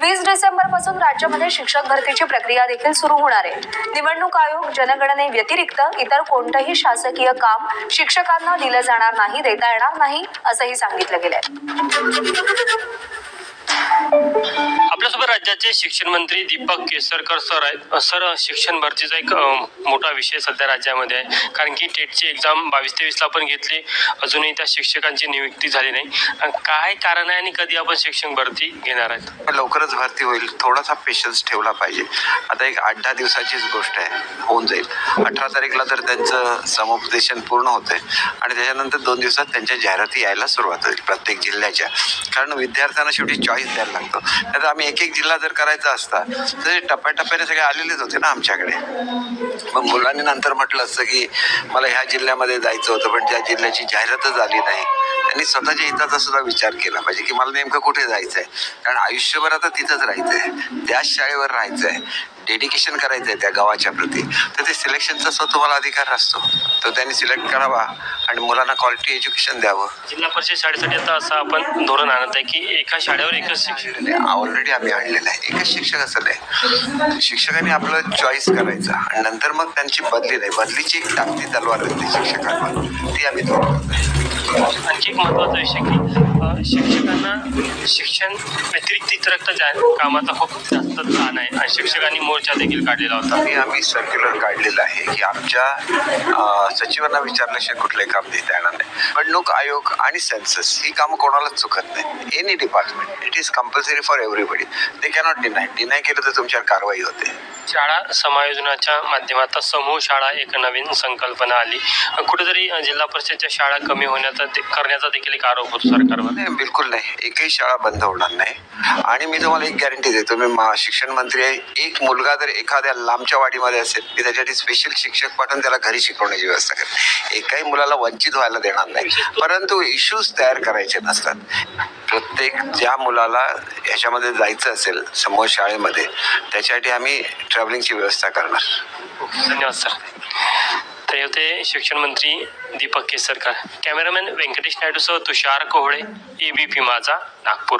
वीस डिसेंबरपासून राज्यामध्ये शिक्षक भरतीची प्रक्रिया देखील सुरू होणार आहे. निवडणूक आयोग जनगणने व्यतिरिक्त इतर कोणतंही शासकीय काम शिक्षकांना दिलं जाणार नाही देता येणार नाही असंही सांगितलं गेलंय. राज्याचे शिक्षण मंत्री दीपक केसरकर सर आहेत. सर शिक्षण भरतीचा एक मोठा विषय सध्या राज्यामध्ये आहे. कारण की टेटची एक्झाम बावीस तेवीसला आपण घेतली. अजूनही त्या शिक्षकांची नियुक्ती झाली नाही. काय कारण आहे आणि कधी आपण शिक्षण भरती घेणार आहेत? लवकरच भरती होईल. थोडासा पेशन्स ठेवला पाहिजे. आता एक आठ दहा दिवसाचीच गोष्ट आहे. होऊन जाईल. अठरा तारीखला तर त्यांचं समुपदेशन पूर्ण होतंय. आणि त्याच्यानंतर दोन दिवसात त्यांच्या जाहिराती यायला सुरुवात होईल प्रत्येक जिल्ह्याच्या. कारण विद्यार्थ्यांना शेवटी चॉईस द्यायला लागतो. नाही आम्ही एक एक जिल्हा जर करायचा असता तर ते टप्प्याटप्प्याने सगळे आलेलेच होते ना आमच्याकडे. मग मुलांनी नंतर म्हटलं असतं की मला ह्या जिल्ह्यामध्ये जायचं होतं पण त्या जिल्ह्याची जाहिरातच आली नाही. त्यांनी स्वतःच्या हिताचा सुद्धा विचार केला. पाहिजे की मला नेमकं कुठे जायचं आहे कारण आयुष्यभर आता तिथंच राहायचं आहे त्याच शाळेवर राहायचं आहे डेडिकेशन करायचं आहे त्या गावाच्या प्रती. तर ते सिलेक्शनचा स्वतः तुम्हाला अधिकार असतो. तो त्यांनी सिलेक्ट करावा आणि मुलांना क्वालिटी एज्युकेशन द्यावं. जिल्हा परिषद शाळेसाठी आता असं आपण धोरण आणत आहे की एका शाळेवर एकच शिक्षक. ऑलरेडी आम्ही आणलेलं आहे. एकच शिक्षक असं नाही. शिक्षकांनी आपलं चॉईस करायचं. आणि नंतर मग त्यांची बदली नाही. बदलीची एक टाकती तलवार असते शिक्षकांवर. ती आम्ही थोडं आणखी एक महत्त्वाचा विषय की अ, शिक्षकांना शिक्षण व्यतिरिक्त इतरत्र जा कामाचा खूप जास्त ताण आहे. आणि शिक्षकांनी मोर्चा देखील काढलेला होता. आम्ही आम्ही सर्क्युलर काढलेलं आहे की आमच्या सचिवांना विचारल्याशिवाय कुठलंही काम देता येणार नाही. निवडणूक आयोग आणि सेन्सस ही कामं कोणालाच चुकत नाही. Any department it is compulsory for everybody they cannot deny deny केलं तर तुमच्यावर कारवाई होते. शाळा समायोजनाच्या माध्यमातून समूह शाळा एक नवीन संकल्पना आली. कुठेतरी जिल्हा परिषदच्या शाळा कमी होण्याचा ते- करण्याचा देखील एक आरोप होतो सरकारवर. बिलकुल नाही. एकही शाळा बंद होणार नाही. आणि मी तुम्हाला एक गॅरंटी देतो मी शिक्षण मंत्री आहे. एक मुलगा जर एखाद्या लांबच्या वाडीमध्ये असेल मी त्याच्यासाठी स्पेशल शिक्षक पाठवून त्याला घरी शिकवण्याची व्यवस्था करेन. एकाही मुलाला वंचित व्हायला देणार नाही. परंतु इश्यूज तयार करायचे नसतात. प्रत्येक ज्या मुलाला ह्याच्यामध्ये जायचं असेल समोर शाळेमध्ये त्याच्यासाठी आम्ही ट्रॅव्हलिंगची व्यवस्था करणार. धन्यवाद सर. तर होते शिक्षण मंत्री Deepak Kesarkar. Cameraman Venkatesh नायडूसह Tushar Kohale A B P Majha Nagpur.